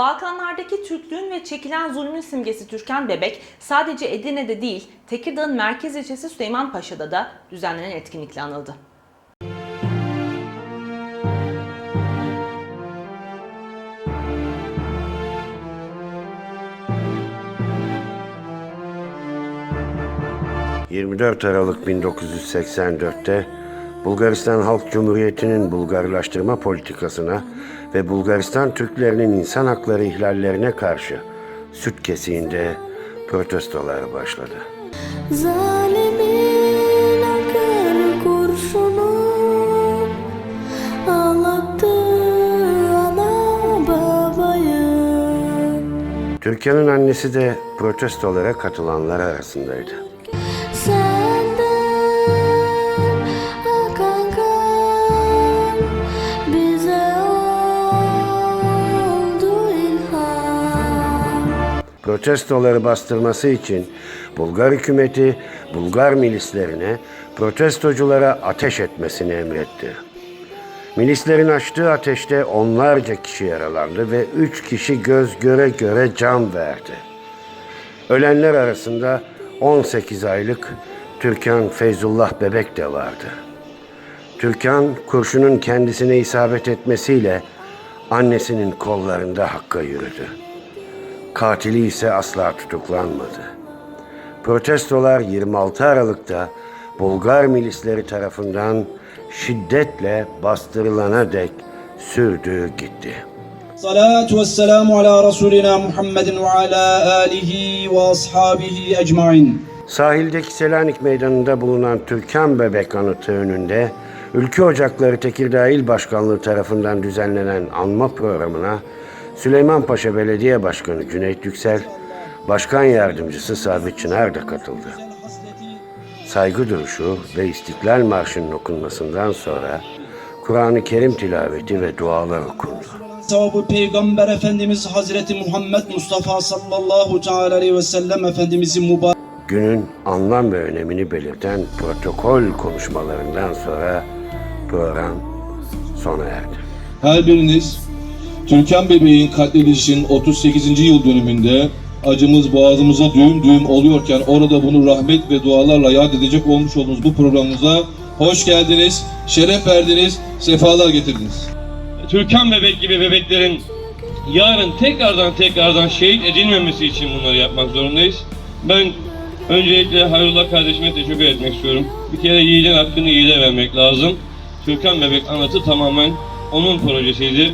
Balkanlardaki Türklüğün ve çekilen zulmün simgesi Türkan Bebek sadece Edirne'de değil, Tekirdağ'ın merkez ilçesi Süleymanpaşa'da da düzenlenen etkinlikle anıldı. ...24 Aralık 1984'te Bulgaristan Halk Cumhuriyeti'nin Bulgarlaştırma politikasına ve Bulgaristan Türklerinin insan hakları ihlallerine karşı süt kesiğinde protestolar başladı. Zalimin akar kurşunu Ağlattı ana babayı Türkan'ın annesi de protestolara katılanlar arasındaydı. Protestoları bastırması için Bulgar hükümeti Bulgar milislerine protestoculara ateş etmesini emretti. Milislerin açtığı ateşte onlarca kişi yaralandı ve üç kişi göz göre göre can verdi. Ölenler arasında 18 aylık Türkan Feyzullah bebek de vardı. Türkan kurşunun kendisine isabet etmesiyle annesinin kollarında hakka yürüdü katili ise asla tutuklanmadı. Protestolar 26 Aralık'ta Bulgar milisleri tarafından şiddetle bastırılana dek sürdü gitti. Salatu ve selamu ala Resulina Muhammedin ve ala alihi ve ashabihi ecmain. Sahildeki Selanik Meydanı'nda bulunan Türkan Bebek Anıtı önünde Ülke Ocakları Tekirdağ İl Başkanlığı tarafından düzenlenen anma programına Süleymanpaşa Belediye Başkanı Cüneyt Yüksel, Başkan Yardımcısı Sabit Çınar da katıldı. Saygı duruşu ve İstiklal Marşı'nın okunmasından sonra Kur'an-ı Kerim tilaveti ve dualar okundu. Sevabı Peygamber Efendimiz Hazreti Muhammed Mustafa sallallahu teala aleyhi ve sellem Efendimizin mübarek Günün anlam ve önemini belirten protokol konuşmalarından sonra program sona erdi. Her biriniz Türkan bebeğin katledilişinin 38. yıl dönümünde acımız boğazımıza düğüm düğüm oluyorken orada bunu rahmet ve dualarla yad edecek olmuş olduğunuz bu programımıza hoş geldiniz, şeref verdiniz, sefalar getirdiniz. Türkan bebek gibi bebeklerin yarın tekrardan tekrardan şehit edilmemesi için bunları yapmak zorundayız. Ben öncelikle Hayrullah kardeşime teşekkür etmek istiyorum. Bir kere yiğidin hakkını yiğide vermek lazım. Türkan bebek anıtı tamamen onun projesiydi.